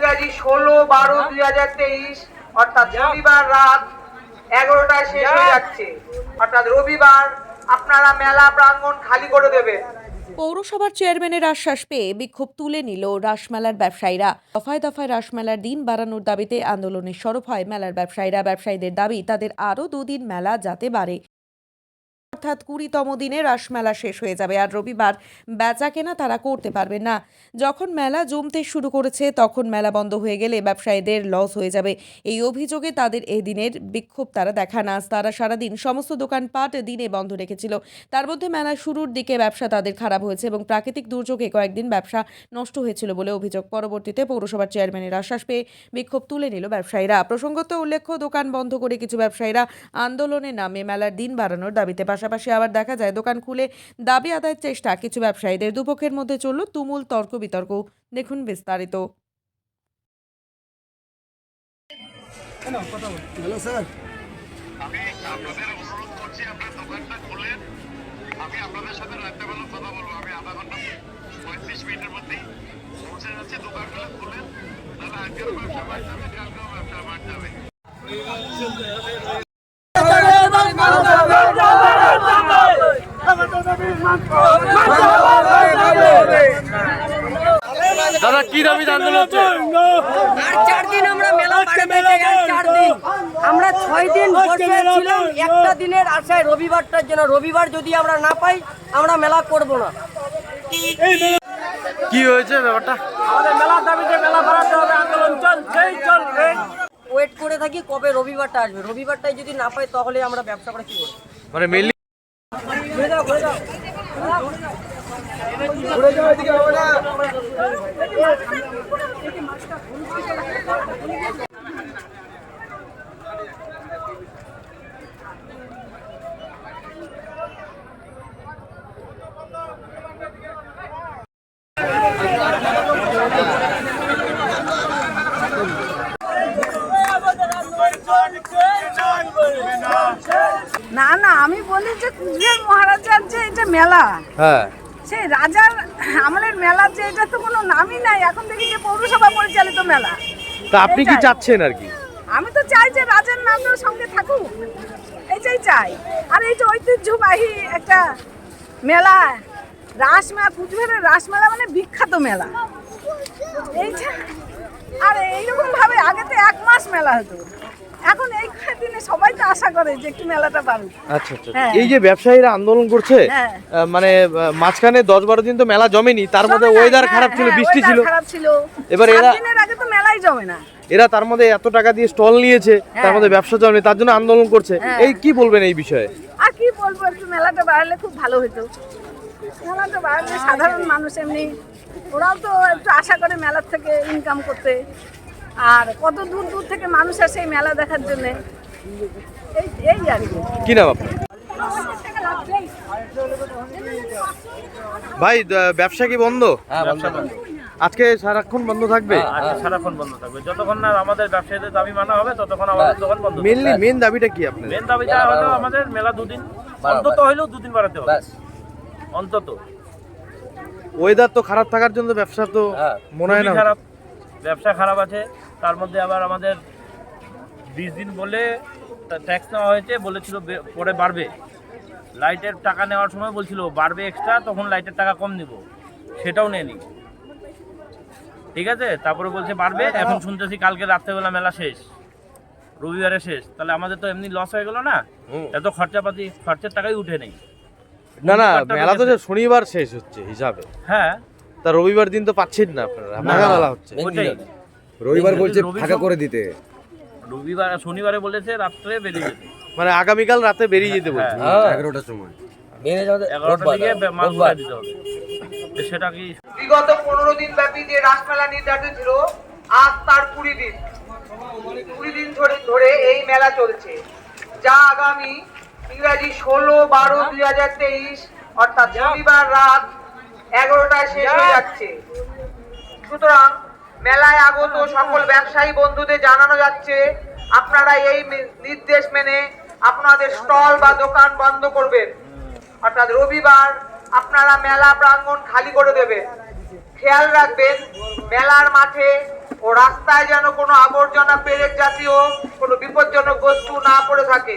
ইংরাজি ষোলো বারো দুই হাজার তেইশ অর্থাৎ রবিবার রাত এগারোটায় শেষ হয়ে যাচ্ছে। অর্থাৎ রবিবার আপনারা মেলা প্রাঙ্গণ খালি করে দেবেন পৌরসভার চেয়ারম্যানের আশ্বাস পেয়ে বিক্ষোভ তুলে নিল রাসমেলার ব্যবসায়ীরা। দফায় দফায় রাসমেলার দিন বাড়ানোর দাবিতে আন্দোলনের সরব হয় মেলার ব্যবসায়ীরা। ব্যবসায়ীদের দাবি তাদের আরও দুদিন মেলা যাতে বাড়ে। অর্থাৎ কুড়িতম দিনে রাসমেলা শেষ হয়ে যাবে আর রবিবার বেচা কেনা তারা করতে পারবে না। যখন মেলা জমতে শুরু করেছে, তখন মেলা বন্ধ হয়ে গেলে ব্যবসায়ীদের লস হয়ে যাবে। এই অভিযোগে তাদের এই দিনের বিক্ষোভ তারা দেখান। আজ তারা সারাদিন সমস্ত দোকানপাট দিনে বন্ধ রেখেছিল। তার মধ্যে মেলা শুরুর দিকে ব্যবসা তাদের খারাপ হয়েছে এবং প্রাকৃতিক দুর্যোগে কয়েকদিন ব্যবসা নষ্ট হয়েছিল বলে অভিযোগ। পরবর্তীতে পৌরসভার চেয়ারম্যানের আশ্বাস পেয়ে বিক্ষোভ তুলে নিল ব্যবসায়ীরা। প্রসঙ্গত উল্লেখ্য, দোকান বন্ধ করে কিছু ব্যবসায়ীরা আন্দোলনে নামে মেলার দিন বাড়ানোর দাবিতে পাশাপাশি আবার দেখা যায় দোকান খুলে দাবি আদায়ের চেষ্টা কিছু ব্যবসায়ীদের দুপক্ষের মধ্যে চলল তুমুল তর্ক বিতর্ক দেখুন বিস্তারিত। Hello sir. আমি আপনাদের অনুরোধ করছি আপনার দোকানটা খুলেন আমি আপনাদের সাথে রাত্রেবেলা কথা বলব। আমি আধা ঘণ্টা পঁয়ত্রিশ মিনিটের মধ্যেই পৌঁছে যাচ্ছি দোকানগুলো খুলেন তাহলে আজকেও ব্যবসা বাড় যাবে কালকেও ব্যবসা বাড় যাবে দাদা কি আন্দোলন হচ্ছে আর চার দিন আমরা মেলা আর চার দিন। আমরা ছয় দিন বসে ছিলাম একটা দিনের আশায় রবিবারটার জন্য। রবিবার যদি আমরা না পাই আমরা মেলা করব না। কি হয়েছে ব্যাপারটা? ওয়েট করে থাকি কবে রবিবারটা আসবে। রবিবারটাই যদি না পাই তাহলে আমরা ব্যবসা করে কি করব? মানে মেনলি ঘুরে যাও ঘুরে যাও এদিকে হবে না না আমি বলি যে কুচবিহার মহারাজার যে এটা মেলা হ্যাঁ। সেই রাজার আমলের মেলার যে এটা তো কোনো নামই নাই। এখন দেখি যে পৌরসভা পরিচালিত মেলা। তা আপনি কি এটাই। চাচ্ছেন আর কি? আমি তো চাই যে রাজার নামটাও সঙ্গে থাকুক। এইটাই চাই। আর এই যে ঐতিহ্যবাহী একটা মেলা রাসমেলা কুচবিহারের রাসমেলা মানে বিখ্যাত মেলা। এই যে আর এইরকম ভাবে আগে তো এক মাস মেলা হতো। এখন এই দিনে সবাই তো আশা করে যে একটু মেলাটা বাড়ুক। আচ্ছা আচ্ছা হ্যাঁ। এই যে ব্যবসায়ীরা আন্দোলন করছে হ্যাঁ। মানে মাঝখানে দশ বারো দিন তো মেলা জমেনি তার মধ্যে ওয়েদার হ্যাঁ, খারাপ ছিল বৃষ্টি ছিল। খারাপ ছিল। এবার এরা- দিনের আগে তো মেলাই জমে না। এরা তার মধ্যে এত টাকা দিয়ে স্টল নিয়েছে তার। মধ্যে ব্যবসা জমে তার জন্য আন্দোলন করছে। এই কি বলবেন এই বিষয়ে? আর কি বলব একটু মেলাটা বাড়ালে খুব ভালো হতো। মেলাটা বাড়ালে সাধারণ মানুষ এমনি ওরাও তো একটু আশা করে মেলার থেকে ইনকাম করতে। আর কত দূর দূর থেকে মানুষ আসে এই মেলা দেখার জন্য? এই এই আর কি। কি নাম আপনার? ভাই ব্যবসা কি বন্ধ? আজকে সারাক্ষণ বন্ধ থাকবে? আজকে সারাক্ষণ বন্ধ থাকবে। যতক্ষণ না আমাদের ব্যবসায়ীদের দাবি মানা হবে ততক্ষণ আমাদের দোকান বন্ধ। মেনলি মেন দাবিটা কি আপনার? মেন দাবিটা হলো আমাদের মেলা দুদিন। অন্তত হইলেও দুদিন বাড়াতে হবে। অন্তত। ওয়েদার তো খারাপ থাকার জন্য ব্যবসা তো মনে হয় না খারাপ। ব্যবসা খারাপ আছে তার মধ্যে আবার আমাদের বিশ দিন বলে ট্যাক্স নেওয়া হয়েছে বলেছিল পরে বাড়বে। লাইটের টাকা নেওয়ার সময় বলছিল বাড়বে এক্সট্রা তখন লাইটের টাকা কম নিব। সেটাও নেয়নি। ঠিক আছে? তারপরে বলছে বাড়বে। এখন শুনতেছি কালকে রাত্রেবেলা মেলা শেষ। রবিবারে শেষ। তাহলে আমাদের তো এমনি লস হয়ে গেল না? এত খরচাপাতি খরচের টাকাই উঠে নেই। না না মেলা তো শনিবার শেষ হচ্ছে হিসাবে। হ্যাঁ। তা রবিবার দিন তো পাচ্ছেন না আপনারা। হচ্ছে। রবিবার বলছে ফাঁকা করে দিতে। রবিবার শনিবারে বলেছে রাত্রে বেরিয়ে যেতে। মানে আগামীকাল রাতে বেরিয়ে যেতে বলছে। হ্যাঁ। এগারোটার সময়। এগারোটার দিতে হবে। সেটা কি? বিগত পনেরো দিন ব্যাপী যে রাসমেলা নির্ধারিত ছিল আজ তার কুড়ি দিন। কুড়ি দিন ধরে ধরে এই মেলা চলছে। যা আগামী ইংরাজি ষোলো বারো দুই হাজার তেইশ অর্থাৎ রবিবার রাত এগারোটায় শেষ হয়ে যাচ্ছে। সুতরাং মেলায় আগত সকল ব্যবসায়ী বন্ধুদের জানানো যাচ্ছে আপনারা এই নির্দেশ মেনে আপনাদের স্টল বা দোকান বন্ধ করবেন। অর্থাৎ রবিবার আপনারা মেলা প্রাঙ্গণ খালি করে দেবেন। খেয়াল রাখবেন মেলার মাঠে ও রাস্তায় যেন কোনো আবর্জনা পেরেক জাতীয় কোনো বিপজ্জনক বস্তু না পড়ে থাকে।